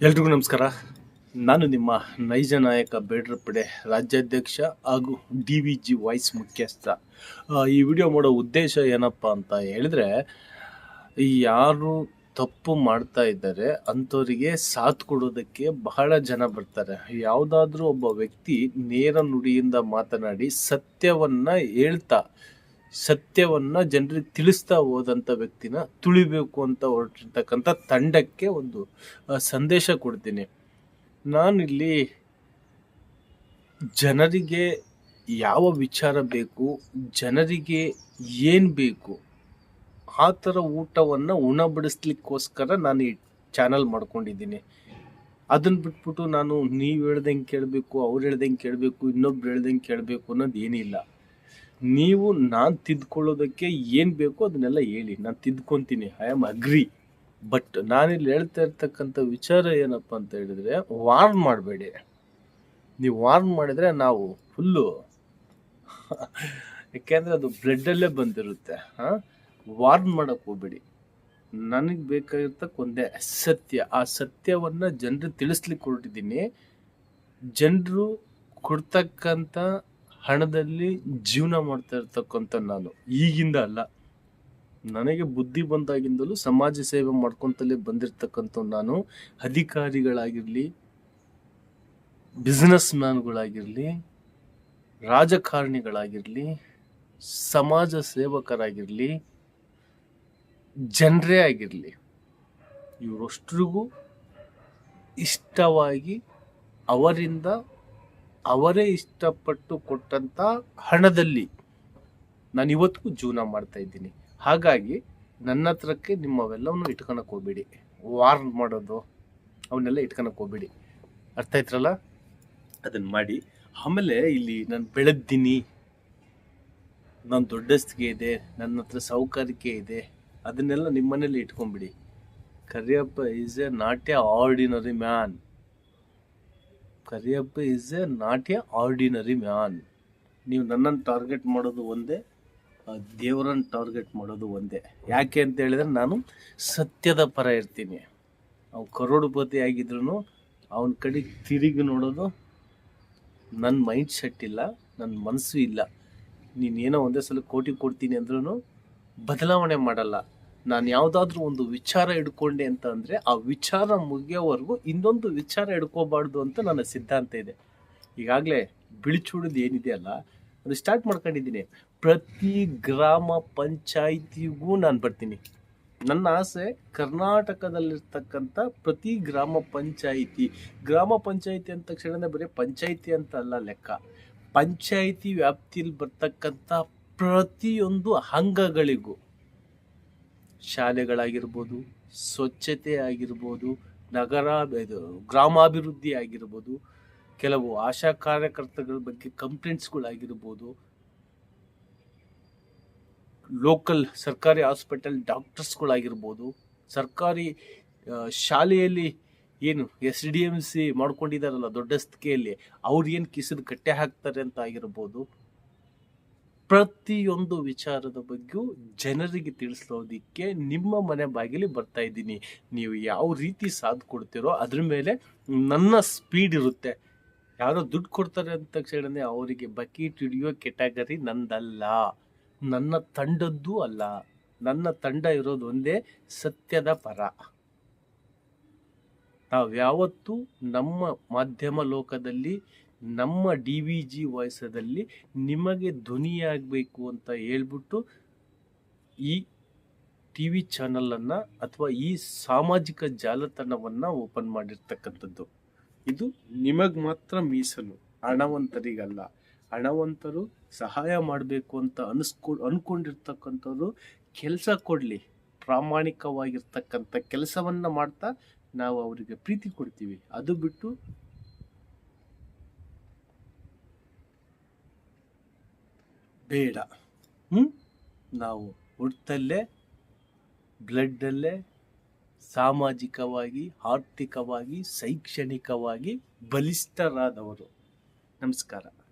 ಎಲ್ರಿಗೂ ನಮಸ್ಕಾರ. ನಾನು ನಿಮ್ಮ ನೈಜ ನಾಯಕ ಬೇಡ್ರಪಡೆ ರಾಜ್ಯಾಧ್ಯಕ್ಷ ಹಾಗೂ ಡಿ ವಿ ಜಿ ವಾಯ್ಸ್ ಮುಖ್ಯಸ್ಥ. ಈ ವಿಡಿಯೋ ಮಾಡೋ ಉದ್ದೇಶ ಏನಪ್ಪ ಅಂತ ಹೇಳಿದ್ರೆ, ಯಾರು ತಪ್ಪು ಮಾಡ್ತಾ ಇದ್ದಾರೆ, ಅಂಥವರಿಗೆ ಸಾಥ್ ಕೊಡೋದಕ್ಕೆ ಬಹಳ ಜನ ಬರ್ತಾರೆ. ಯಾವುದಾದ್ರೂ ಒಬ್ಬ ವ್ಯಕ್ತಿ ನೇರ ನುಡಿಯಿಂದ ಮಾತನಾಡಿ ಸತ್ಯವನ್ನು ಹೇಳ್ತಾ ಸತ್ಯವನ್ನ ಜನರಿಗೆ ತಿಳಿಸ್ತಾ ಹೋದಂಥ ವ್ಯಕ್ತಿನ ತುಳಿಬೇಕು ಅಂತ ಹೊರಟಿರ್ತಕ್ಕಂಥ ತಂಡಕ್ಕೆ ಒಂದು ಸಂದೇಶ ಕೊಡ್ತೀನಿ. ನಾನಿಲ್ಲಿ ಜನರಿಗೆ ಯಾವ ವಿಚಾರ ಬೇಕು, ಜನರಿಗೆ ಏನು ಬೇಕು, ಆ ಥರ ಊಟವನ್ನು ಉಣಬಡಿಸ್ಲಿಕ್ಕೋಸ್ಕರ ನಾನು ಈ ಚಾನಲ್ ಮಾಡ್ಕೊಂಡಿದ್ದೀನಿ. ಅದನ್ನು ಬಿಟ್ಬಿಟ್ಟು ನಾನು ನೀವು ಹೇಳ್ದಂಗೆ ಕೇಳಬೇಕು, ಅವ್ರು ಹೇಳ್ದಂಗೆ ಕೇಳಬೇಕು, ಇನ್ನೊಬ್ರು ಹೇಳ್ದಂಗೆ ಕೇಳಬೇಕು ಅನ್ನೋದು ಏನಿಲ್ಲ. ನೀವು ನಾನು ತಿದ್ಕೊಳ್ಳೋದಕ್ಕೆ ಏನು ಬೇಕೋ ಅದನ್ನೆಲ್ಲ ಹೇಳಿ. ನಾನು ತಿದ್ಕೊತೀನಿ. ಐ ಆಮ್ ಅಗ್ರಿ ಬಟ್ ನಾನಿಲ್ಲಿ ಹೇಳ್ತಾ ಇರ್ತಕ್ಕಂಥ ವಿಚಾರ ಏನಪ್ಪ ಅಂತ ಹೇಳಿದ್ರೆ ವಾರ್ನ್ ಮಾಡಬೇಡಿ. ನೀವು ವಾರ್ನ್ ಮಾಡಿದರೆ ನಾವು ಫುಲ್ಲು ಯಾಕೆಂದರೆ ಅದು ಬ್ಲಡ್ಡಲ್ಲೇ ಬಂದಿರುತ್ತೆ. ಹಾಂ? ವಾರ್ನ್ ಮಾಡೋಕ್ಕೆ ಹೋಗ್ಬೇಡಿ. ನನಗೆ ಬೇಕಾಗಿರ್ತಕ್ಕ ಒಂದೇ ಸತ್ಯ ಆ ಸತ್ಯವನ್ನು ಜನರಿಗೆ ತಿಳಿಸ್ಲಿಕ್ಕೆ ಹೊರಟಿದ್ದೀನಿ. ಜನರು ಕೊಡ್ತಕ್ಕಂಥ ಹಣದಲ್ಲಿ ಜೀವನ ಮಾಡ್ತಾ ಇರ್ತಕ್ಕಂಥ ನಾನು. ಈಗಿಂದ ಅಲ್ಲ. ನನಗೆ ಬುದ್ಧಿ ಬಂದಾಗಿಂದಲೂ ಸಮಾಜ ಸೇವೆ ಮಾಡ್ಕೊಂತಲೇ ಬಂದಿರತಕ್ಕಂಥ ನಾನು ಅಧಿಕಾರಿಗಳಾಗಿರಲಿ ಬಿಸ್ನೆಸ್ ಮ್ಯಾನ್ಗಳಾಗಿರಲಿ ರಾಜಕಾರಣಿಗಳಾಗಿರಲಿ, ಸಮಾಜ ಸೇವಕರಾಗಿರಲಿ, ಜನರೇ ಆಗಿರಲಿ, ಇವರಷ್ಟ್ರಿಗೂ ಇಷ್ಟವಾಗಿ ಅವರಿಂದ ಅವರೇ ಇಷ್ಟಪಟ್ಟು ಕೊಟ್ಟಂತ ಹಣದಲ್ಲಿ ನಾನು ಇವತ್ತಿಗೂ ಜೀವನ ಮಾಡ್ತಾ ಇದ್ದೀನಿ. ಹಾಗಾಗಿ ನನ್ನ ಹತ್ರಕ್ಕೆ ನಿಮ್ಮವೆಲ್ಲವನ್ನು ಇಟ್ಕೊಳಕ್ ಹೋಗ್ಬೇಡಿ. ವಾರ್ನ್ ಮಾಡೋದು, ಅವನ್ನೆಲ್ಲ ಇಟ್ಕೊಳಕ್ ಹೋಗ್ಬೇಡಿ. ಅರ್ಥ ಆಯ್ತ್ರಲ್ಲ? ಅದನ್ನ ಮಾಡಿ. ಆಮೇಲೆ ಇಲ್ಲಿ ನಾನು ಬೆಳೆದ್ದೀನಿ ನಾನು ದೊಡ್ಡಸ್ತಿಗೆ ಇದೆ, ನನ್ನ ಹತ್ರ ಸೌಕರ್ಯಕ್ಕೆ ಇದೆ. ಅದನ್ನೆಲ್ಲ ನಿಮ್ಮನೇಲಿ ಇಟ್ಕೊಂಬಿಡಿ. Kariyappa is a not a ordinary man Kariyappa is a not a ordinary man ನೀವು ನನ್ನನ್ನು ಟಾರ್ಗೆಟ್ ಮಾಡೋದು ಒಂದೇ ದೇವರನ್ನು ಟಾರ್ಗೆಟ್ ಮಾಡೋದು ಒಂದೇ. ಯಾಕೆ ಅಂತ ಹೇಳಿದ್ರೆ ನಾನು ಸತ್ಯದ ಪರ ಇರ್ತೀನಿ. ಅವ್ನು ಕರೋಡುಪತಿ ಆಗಿದ್ರು ಅವನ ಕಡೆ ತಿರುಗಿ ನೋಡೋದು ನನ್ನ ಮೈಂಡ್ ಸೆಟ್ ಇಲ್ಲ ನನ್ನ ಮನಸ್ಸು ಇಲ್ಲ. ನೀನೇನೋ ಒಂದೇ ಸಲ ಕೋಟಿ ಕೊಡ್ತೀನಿ ಅಂದ್ರೂ ಬದಲಾವಣೆ ಮಾಡಲ್ಲ. ನಾನು ಯಾವುದಾದ್ರೂ ಒಂದು ವಿಚಾರ ಹಿಡ್ಕೊಂಡೆ ಅಂತ ಅಂದರೆ ಆ ವಿಚಾರ ಮುಗಿಯೋವರೆಗೂ ಇನ್ನೊಂದು ವಿಚಾರ ಹಿಡ್ಕೋಬಾರ್ದು ಅಂತ ನನ್ನ ಸಿದ್ಧಾಂತ ಇದೆ. ಈಗಾಗಲೇ ಬಿಳಿಚೂಡೋದು ಏನಿದೆಯಲ್ಲ ಅದು ಸ್ಟಾರ್ಟ್ ಮಾಡ್ಕೊಂಡಿದ್ದೀನಿ. ಪ್ರತಿ ಗ್ರಾಮ ಪಂಚಾಯಿತಿಗೂ ನಾನು ಬರ್ತೀನಿ. ನನ್ನ ಆಸೆ ಕರ್ನಾಟಕದಲ್ಲಿರ್ತಕ್ಕಂಥ ಪ್ರತಿ ಗ್ರಾಮ ಪಂಚಾಯಿತಿ. ಗ್ರಾಮ ಪಂಚಾಯಿತಿ ಅಂದ ತಕ್ಷಣ ಬರೀ ಪಂಚಾಯಿತಿ ಅಂತ ಅಲ್ಲ ಲೆಕ್ಕ. ಪಂಚಾಯಿತಿ ವ್ಯಾಪ್ತಿಯಲ್ಲಿ ಬರ್ತಕ್ಕಂಥ ಪ್ರತಿಯೊಂದು ಅಂಗಗಳಿಗೂ. ಶಾಲೆಗಳಾಗಿರ್ಬೋದು ಸ್ವಚ್ಛತೆ ಆಗಿರ್ಬೋದು ನಗರ ಗ್ರಾಮಾಭಿವೃದ್ಧಿ ಆಗಿರ್ಬೋದು ಕೆಲವು ಆಶಾ ಕಾರ್ಯಕರ್ತಗಳ ಬಗ್ಗೆ ಕಂಪ್ಲೇಂಟ್ಸ್ಗಳಾಗಿರ್ಬೋದು, ಲೋಕಲ್ ಸರ್ಕಾರಿ ಹಾಸ್ಪಿಟಲ್ ಡಾಕ್ಟರ್ಸ್ಗಳಾಗಿರ್ಬೋದು, ಸರ್ಕಾರಿ ಶಾಲೆಯಲ್ಲಿ ಏನು ಎಸ್ ಡಿ ಎಂ ಸಿ ಮಾಡ್ಕೊಂಡಿದ್ದಾರಲ್ಲ ದೊಡ್ಡ ಸ್ಥಿಕೆಯಲ್ಲಿ ಅವ್ರು ಏನು ಕಿಸಿದು ಕಟ್ಟೆ ಹಾಕ್ತಾರೆ ಅಂತ ಆಗಿರ್ಬೋದು. ಪ್ರತಿಯೊಂದು ವಿಚಾರದ ಬಗ್ಗೆಯೂ ಜನರಿಗೆ ತಿಳಿಸೋದಿಕ್ಕೆ ನಿಮ್ಮ ಮನೆ ಬಾಗಿಲಿ ಬರ್ತಾ ಇದ್ದೀನಿ. ನೀವು ಯಾವ ರೀತಿ ಸಾಧ್ ಕೊಡ್ತೀರೋ ಅದ್ರ ಮೇಲೆ ನನ್ನ ಸ್ಪೀಡ್ ಇರುತ್ತೆ. ಯಾರೋ ದುಡ್ಡು ಕೊಡ್ತಾರೆ ಅಂತ ತಕ್ಷಣ ಅವರಿಗೆ ಬಕೀಟ್ ಹಿಡಿಯೋ ಕೆಟಗರಿ ನಂದಲ್ಲ. ನನ್ನ ತಂಡದ್ದು ಅಲ್ಲ. ನನ್ನ ತಂಡ ಇರೋದು ಒಂದೇ ಸತ್ಯದ ಪರ. ನಾವು ಯಾವತ್ತೂ ನಮ್ಮ ಮಾಧ್ಯಮ ಲೋಕದಲ್ಲಿ ನಮ್ಮ ಡಿ ವಿ ಜಿ ವಾಯ್ಸದಲ್ಲಿ ನಿಮಗೆ ಧ್ವನಿಯಾಗಬೇಕು ಅಂತ ಹೇಳ್ಬಿಟ್ಟು ಈ ಟಿ ವಿ ಚಾನಲನ್ನು ಅಥವಾ ಈ ಸಾಮಾಜಿಕ ಜಾಲತಾಣವನ್ನು ಓಪನ್ ಮಾಡಿರ್ತಕ್ಕಂಥದ್ದು. ಇದು ನಿಮಗೆ ಮಾತ್ರ ಮೀಸಲು, ಹಣವಂತರಿಗಲ್ಲ. ಹಣವಂತರು ಸಹಾಯ ಮಾಡಬೇಕು ಅಂತ ಅನಿಸ್ಕೊ ಅಂದ್ಕೊಂಡಿರ್ತಕ್ಕಂಥವ್ರು ಕೆಲಸ ಕೊಡಲಿ, ಪ್ರಾಮಾಣಿಕವಾಗಿರ್ತಕ್ಕಂಥ ಕೆಲಸವನ್ನು ಮಾಡ್ತಾ ನಾವು ಅವರಿಗೆ ಪ್ರೀತಿ ಕೊಡ್ತೀವಿ. ಅದು ಬಿಟ್ಟು ಬೇಡ. ಹ್ಞೂ ನಾವು ಹುಟ್ಟಲ್ಲೇ ಬ್ಲಡ್ಡಲ್ಲೇ ಸಾಮಾಜಿಕವಾಗಿ ಆರ್ಥಿಕವಾಗಿ ಶೈಕ್ಷಣಿಕವಾಗಿ ಬಲಿಷ್ಠರಾದವರು. ನಮಸ್ಕಾರ.